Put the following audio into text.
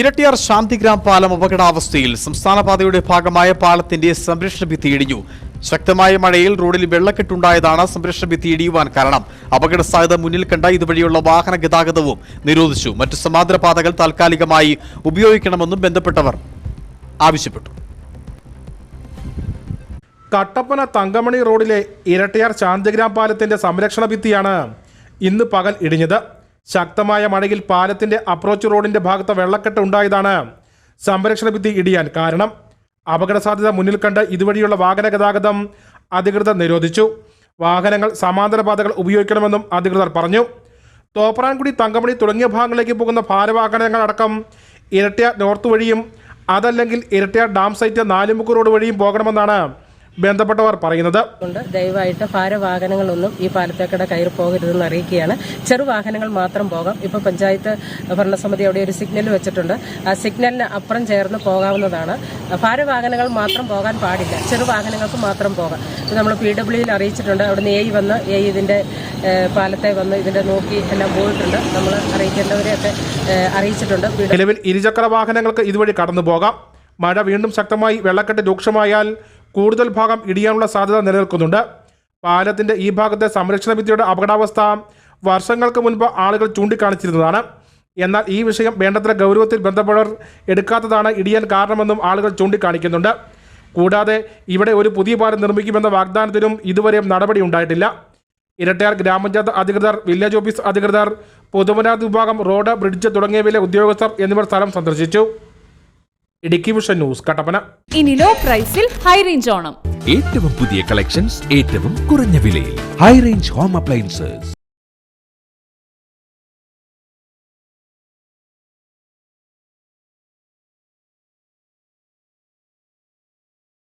ഇരട്ടിയാർ ശാന്തിഗ്രാം പാലം അപകടാവസ്ഥയിൽ സംസ്ഥാന പാതയുടെ ഭാഗമായ പാലത്തിന്റെ സംരക്ഷണ ഭിത്തി ഇടിഞ്ഞു. ശക്തമായ മഴയിൽ റോഡിൽ വെള്ളക്കെട്ടുണ്ടായതാണ് സംരക്ഷണ ഭിത്തി ഇടിയുവാൻ കാരണം. അപകട സാധ്യത മുന്നിൽ കണ്ട ഇതുവഴിയുള്ള വാഹന ഗതാഗതവും നിരോധിച്ചു. മറ്റു സമാന്തര പാതകൾ താൽക്കാലികമായി ഉപയോഗിക്കണമെന്നും ബന്ധപ്പെട്ടവർ ആവശ്യപ്പെട്ടു. കട്ടപ്പന തങ്കമണി റോഡിലെ ഇരട്ടിയാർ ശാന്തിഗ്രാം പാലത്തിന്റെ സംരക്ഷണ ഭിത്തിയാണ് ഇന്ന് പകൽ ഇടിഞ്ഞത്. ശക്തമായ മഴയിൽ പാലത്തിന്റെ അപ്രോച്ച് റോഡിന്റെ ഭാഗത്ത് വെള്ളക്കെട്ട് ഉണ്ടായതാണ് സംരക്ഷണ ഭിത്തി ഇടിയാൻ കാരണം. അപകട സാധ്യത മുന്നിൽ കണ്ട് ഇതുവഴിയുള്ള വാഹന ഗതാഗതം അധികൃതർ നിരോധിച്ചു. വാഹനങ്ങൾ സമാന്തര പാതകൾ ഉപയോഗിക്കണമെന്നും അധികൃതർ പറഞ്ഞു. തോപ്രാൻകുടി തങ്കമണി തുടങ്ങിയ ഭാഗങ്ങളിലേക്ക് പോകുന്ന ഭാരവാഹനങ്ങൾ അടക്കം ഇരട്ടിയ നോർത്ത് വഴിയും അതല്ലെങ്കിൽ ഇരട്ടിയ ഡാം സൈറ്റ് നാലുമുക്ക് റോഡ് വഴിയും പോകണമെന്നാണ് ബന്ധപ്പെട്ടവർ പറയുന്നത്. ദയവായിട്ട് ഭാരവാഹനങ്ങളൊന്നും ഈ പാലത്തേക്കട കയറി പോകരുതെന്ന് അറിയിക്കുകയാണ്. ചെറുവാഹനങ്ങൾ മാത്രം പോകാം. ഇപ്പോൾ പഞ്ചായത്ത് ഭരണസമിതി അവിടെ ഒരു സിഗ്നൽ വെച്ചിട്ടുണ്ട്. ആ സിഗ്നലിന് അപ്പുറം ചേർന്ന് പോകാവുന്നതാണ്. ഭാരവാഹനങ്ങൾ മാത്രം പോകാൻ പാടില്ല. ചെറുവാഹനങ്ങൾക്ക് മാത്രം പോകാം. ഇത് നമ്മൾ പി ഡബ്ല്യുയിൽ അറിയിച്ചിട്ടുണ്ട്. അവിടുന്ന് എ വന്ന് എ ഇതിന്റെ പാലത്തെ വന്ന് ഇതിന്റെ നോക്കി എല്ലാം പോയിട്ടുണ്ട്. നമ്മൾ അറിയിക്കേണ്ടവരെയൊക്കെ അറിയിച്ചിട്ടുണ്ട്. നിലവിൽ ഇരുചക്ര വാഹനങ്ങൾക്ക് ഇതുവഴി കടന്നു പോകാം മഴ വീണ്ടും ശക്തമായി വെള്ളക്കെട്ട് രൂക്ഷമായാൽ കൂടുതൽ ഭാഗം ഇടിയാനുള്ള സാധ്യത നിലനിൽക്കുന്നുണ്ട്. പാലത്തിന്റെ ഈ ഭാഗത്തെ സംരക്ഷണ ഭിത്തിയുടെ അപകടാവസ്ഥ വർഷങ്ങൾക്ക് മുൻപ് ആളുകൾ ചൂണ്ടിക്കാണിച്ചിരുന്നതാണ്. എന്നാൽ ഈ വിഷയം വേണ്ടത്ര ഗൗരവത്തിൽ ബന്ധപ്പെട്ടവർ എടുക്കാത്തതാണ് ഇടിയാൻ കാരണമെന്നും ആളുകൾ ചൂണ്ടിക്കാണിക്കുന്നുണ്ട്. കൂടാതെ ഇവിടെ ഒരു പുതിയ പാലം നിർമ്മിക്കുമെന്ന വാഗ്ദാനത്തിനും ഇതുവരെ നടപടി ഉണ്ടായിട്ടില്ല. ഇരട്ടയാർ ഗ്രാമപഞ്ചായത്ത് അധികൃതർ വില്ലേജ് ഓഫീസ് അധികൃതർ പൊതുമരാമത്ത് വിഭാഗം റോഡ് ബ്രിഡ്ജ് തുടങ്ങിയവയിലെ ഉദ്യോഗസ്ഥർ എന്നിവർ സ്ഥലം സന്ദർശിച്ചു. Idukki vision news Kattappana. ഇനി ലോ പ്രൈസിൽ ഹൈ റേഞ്ച് ഓണം. ഏറ്റവും പുതിയ കളക്ഷൻസ് ഏറ്റവും കുറഞ്ഞ വിലയിൽ. High range home appliances